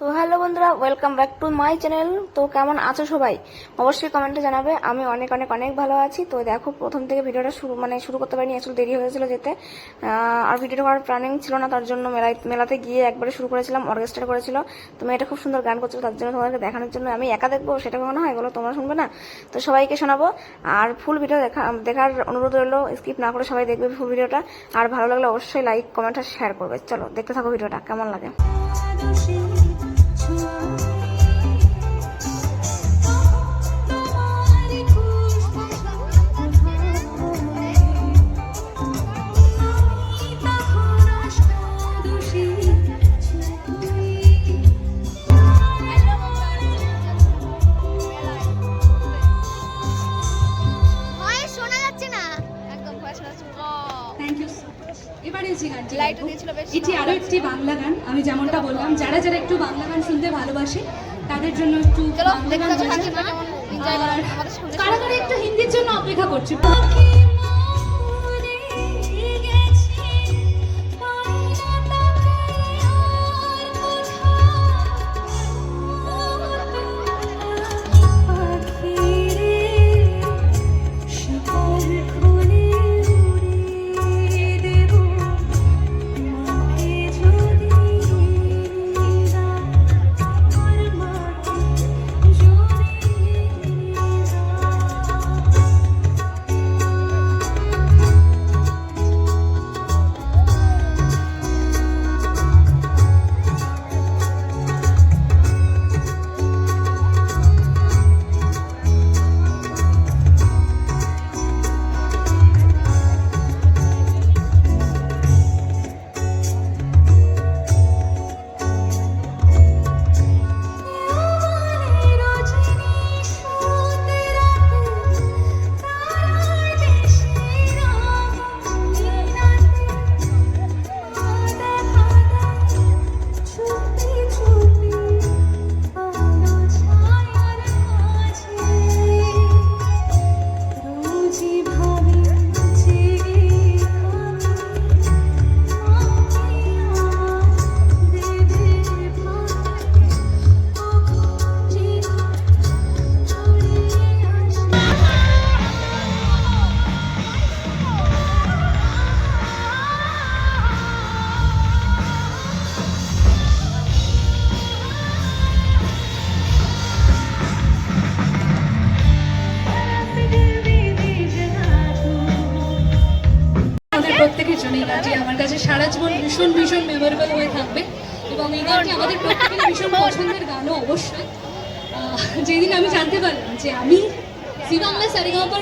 তো হ্যালো বন্ধুরা welcome back to my channel তো কেমন আছো সবাই? অবশ্যই কমেন্টে জানাবে। আমি অনেক অনেক অনেক ভালো আছি। তো দেখো, প্রথম থেকে ভিডিওটা শুরু মানে শুরু করতে পারিনি, আসলে দেরি হয়েছিল যেতে। আর ভিডিওটা করার প্ল্যানিং ছিল না, তার জন্য মেলায়, মেলাতে গিয়ে একবারে শুরু করেছিলাম অর্কেস্ট্রা করেছিল। তো মেয়েটা খুব সুন্দর গান করছিল, তার জন্য তোমাদেরকে দেখানোর জন্য আমি একা দেখব, সেটা কখনো হয়, এগুলো তোমরা শুনবে না। তো সবাইকে শোনাবো। আর ফুল ভিডিও দেখা, দেখার অনুরোধ রইল স্কিপ না করে সবাই দেখবে ফুল ভিডিওটা আর ভালো লাগলে অবশ্যই লাইক কমেন্ট আর শেয়ার করবে। চলো, দেখতে থাকো ভিডিওটা কেমন লাগে। থ্যাংক ইউ এবারে যে গানটি এটি আরও একটি বাংলা গান। আমি যেমনটা বললাম যারা যারা একটু বাংলা গান শুনতে ভালোবাসে তাদের জন্য একটু বাংলা গান কারা কারা একটু হিন্দির জন্য অপেক্ষা করছে? প্রত্যেকের জন্য এই গানটি আমার কাছে সারা জীবন ভীষণ ভীষণ মেমোরেবল হয়ে থাকবে এবং এই গানটি আমাদের প্রত্যেকের ভীষণ পছন্দের গানও অবশ্যই। যেদিন আমি জানতে পারলাম যে আমি জি বাংলা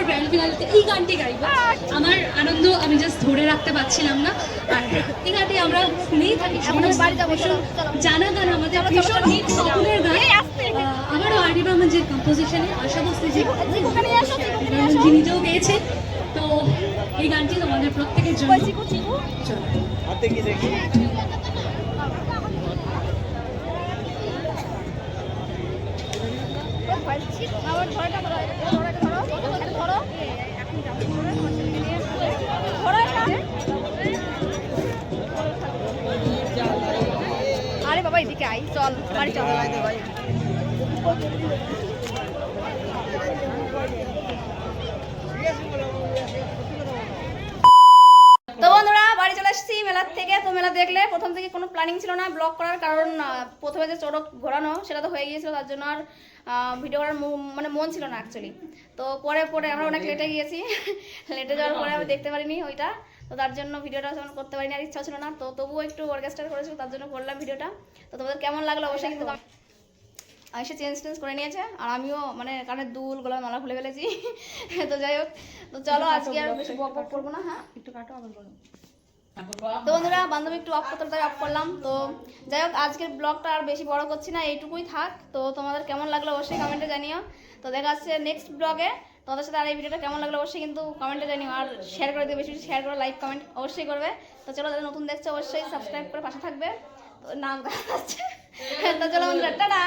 গ্র্যান্ড ফিনালিতে এই গানটি গাইব আমার আনন্দ আমি জাস্ট ধরে রাখতে পারছিলাম না। আর এই গানটি আমরা শুনেই থাকি। জানা গান আমাদের ভীষণ হিট সকলের গান। আমারও আরিবা যে কম্পোজিশনে আশা বসতে যে বিনয়নজি নিজেও গেয়েছে তো এই গানটি তোমাদের প্রত্যেকের জন্য। আরে বাবা এদিকে আই চল বাড়ি চল। তো বন্ধুরা বাড়ি চলে এসেছি মেলার থেকে তো মেলা দেখলে প্রথম থেকে কোনো প্ল্যানিং ছিল না ব্লগ করার কারণ প্রথমে যে চড়ক ঘোরানো সেটা তো হয়ে গিয়েছিল তার জন্য আর ভিডিও করার মানে মন ছিল না অ্যাকচুয়ালি তো পরে পরে আমরা অনেক লেটে গিয়েছি। লেটে যাওয়ার পরে আমি দেখতে পারিনি ওইটা। তো তার জন্য ভিডিওটা তেমন করতে পারিনি আর ইচ্ছা ছিল না। তো তবুও একটু অর্কেস্ট্রা করেছিল তার জন্য করলাম ভিডিওটা তো তোমাদের কেমন লাগল অবশ্যই কিন্তু এসে চেঞ্জ টেঞ্জ করে নিয়েছে আর আমিও মানে কানের দুল গলার মালা খুলে ফেলেছি। তো যাই হোক তো চলো আজকে আর বেশি বক বক করব না হ্যাঁ? একটু কাটো আবার বলো। তো বন্ধুরা, বান্ধবী একটু অফ করতে অফ করলাম। তো যাই হোক, আজকের ব্লগটা আর বেশি বড় করছি না, এইটুকুই থাক। তো তোমাদের কেমন লাগল অবশ্যই কমেন্টে জানিও। তো দেখা যাচ্ছে নেক্সট ব্লগে তোমাদের সাথে আর এই ভিডিওটা কেমন লাগল অবশ্যই কিন্তু কমেন্টে জানিও। আর শেয়ার করে দিও, বেশি বেশি শেয়ার করে লাইক কমেন্ট অবশ্যই করবে। তো চলো, যারা নতুন দেখছ অবশ্যই সাবস্ক্রাইব করে পাশে থাকবে। তো নাম দেখা যাচ্ছে তো চলো বন্ধুরা, টাটা!